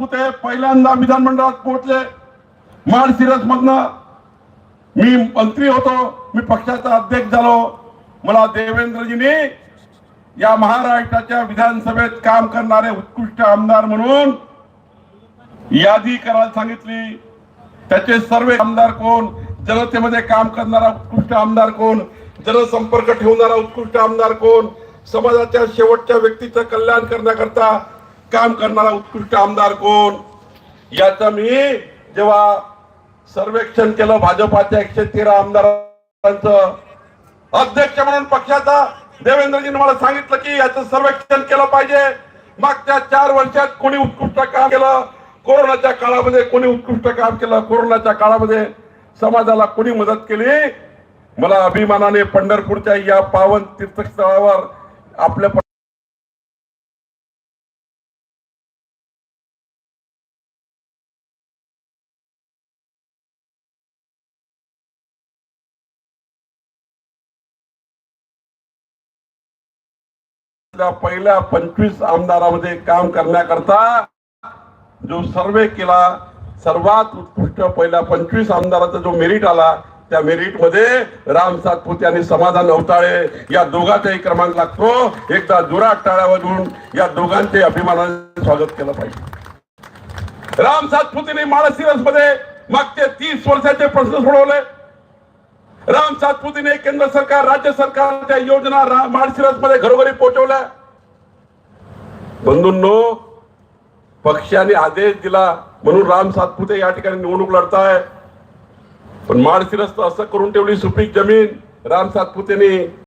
सातपुते पहिल्यांदा विधानमंडळात पोहोचले. माळशिरस मधनं मी मंत्री होतो मी पक्षाचा अध्यक्ष झालो. मला देवेंद्रजीने या महाराष्ट्राच्या विधानसभेत काम करणारे उत्कृष्ट आमदार म्हणून यादी करायला सांगितली. त्याचे सर्व आमदार कोण? जनतेमध्ये काम करणारा उत्कृष्ट आमदार कोण? जनसंपर्क ठेवणारा उत्कृष्ट आमदार कोण? समाजाच्या शेवटच्या व्यक्तीचं कल्याण करण्याकरता काम करणारा उत्कृष्ट आमदार कोण? याचं मी जेव्हा सर्वेक्षण केलं भाजपाच्या एकशे तेरा आमदारांचं अध्यक्ष म्हणून पक्षाचा देवेंद्रजीने मला सांगितलं की याचं सर्वेक्षण केलं पाहिजे. मागच्या चार वर्षात कोणी उत्कृष्ट काम केलं? कोरोनाच्या काळामध्ये कोणी उत्कृष्ट काम केलं? कोरोनाच्या काळामध्ये समाजाला कोणी मदत केली? मला अभिमानाने पंढरपूरच्या या पावन तीर्थस्थळावर आपल्या पहिल्या पंचवीस आमदारामध्ये काम करण्याकरता जो सर्वे केला सर्वात उत्कृष्ट पहिल्या पंचवीस आमदाराचा जो मेरिट आला त्या मेरिटमध्ये राम सातपुते आणि समाधान अवताळे या दोघांचाही क्रमांक लागतो. एकदा जोरात टाळ्या वाजवून या दोघांचे अभिमानाने स्वागत केलं पाहिजे. राम सातपुतेने माळशिरसमध्ये मागचे तीस वर्षाचे प्रश्न सोडवले. राम सातपुतीने केंद्र सरकार राज्य सरकारच्या योजना रा- माळशिरसमध्ये घरोघरी पोहोचवल्या. बंधूंनो पक्षाने आदेश दिला म्हणून राम सातपुते या ठिकाणी निवडणूक लढताय. पण माळशिरस तर असं करून ठेवली सुपीक जमीन राम सातपुतेने